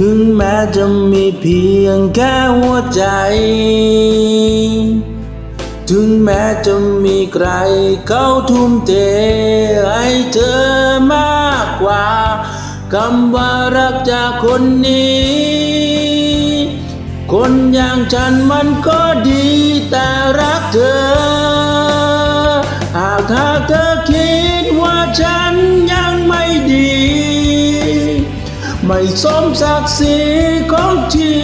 ถึงแม้จะมีเพียงแค่หัวใจ ถึงแม้จะมีใครเขาทุ่มเทให้เธอมากกว่าคำว่ารักจากคนนี้ คนอย่างฉันมันก็ดีแต่รักเธอ หากหากเธอคิดว่าฉัน ไม่สมศักดิ์ศรีของชี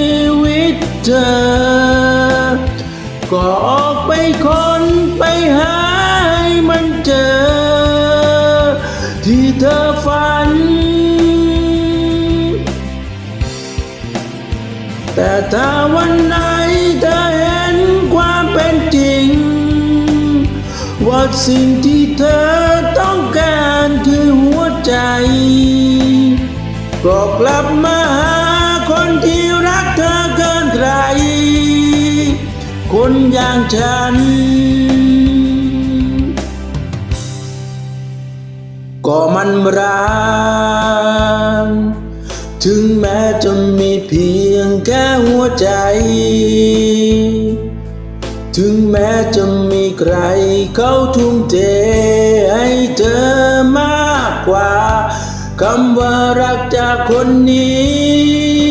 วิตเธอ ก็ออกไปคนไปหาให้มันเจอ ที่เธอฝัน แต่ถ้าวันไหนเธอเห็นความเป็นจริง ว่าสิ่งที่เธอต้องการคือหัวใจ ก็กลับมาหาคนที่รักเธอเกินใคร คนอย่างฉัน ก็มันรักถึงแม้จะมีเพียงแค่หัวใจ ถึงแม้จะมีใครเขาทุ่มเทให้เธอมากกว่า คำว่ารักจากคนนี้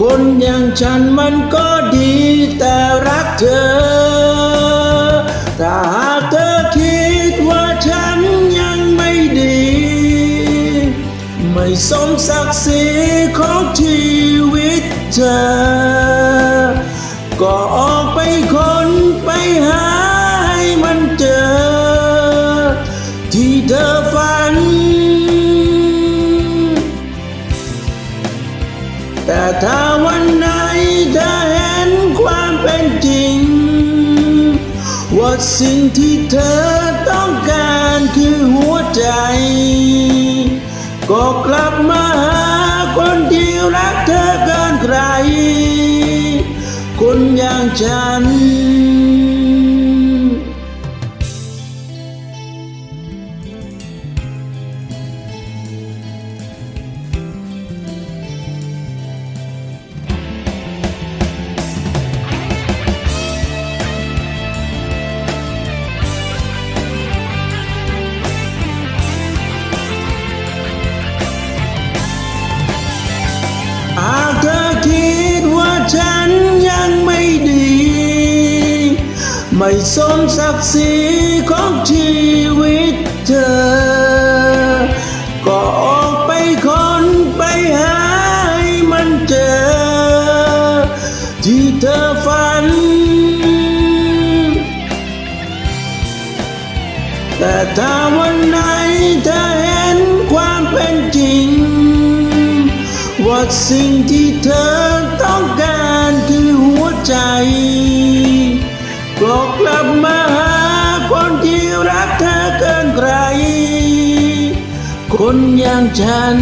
คนอย่างฉันมันก็ดีแต่รักเธอ ถ้าหากเธอคิดว่าฉันยังไม่ดี ไม่สมศักดิ์ศรีของชีวิตเธอ ก็ออกไปคนไปหา แต่ถ้าวันไหนเธอเห็นความเป็นจริง ว่าสิ่งที่เธอต้องการคือหัวใจ ก็กลับมาหาคนที่รักเธอเกินใคร คนอย่างฉัน ไม่สมศักดิ์ศรีของชีวิตเธอ ก็ออกไปคนไปหาให้มันเจอ ที่เธอฝัน แต่ถ้าวันไหนเธอเห็นความเป็นจริง ว่าสิ่งที่เธอ กลับมาหาคนที่รักเธอเกินใคร คนอย่างฉัน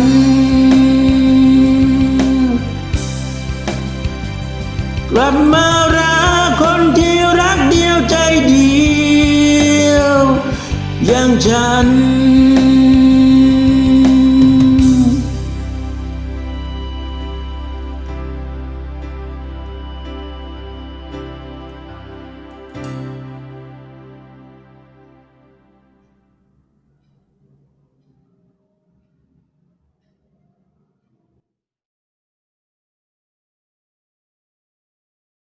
กลับมารักคนที่รักเดียวใจเดียว อย่างฉัน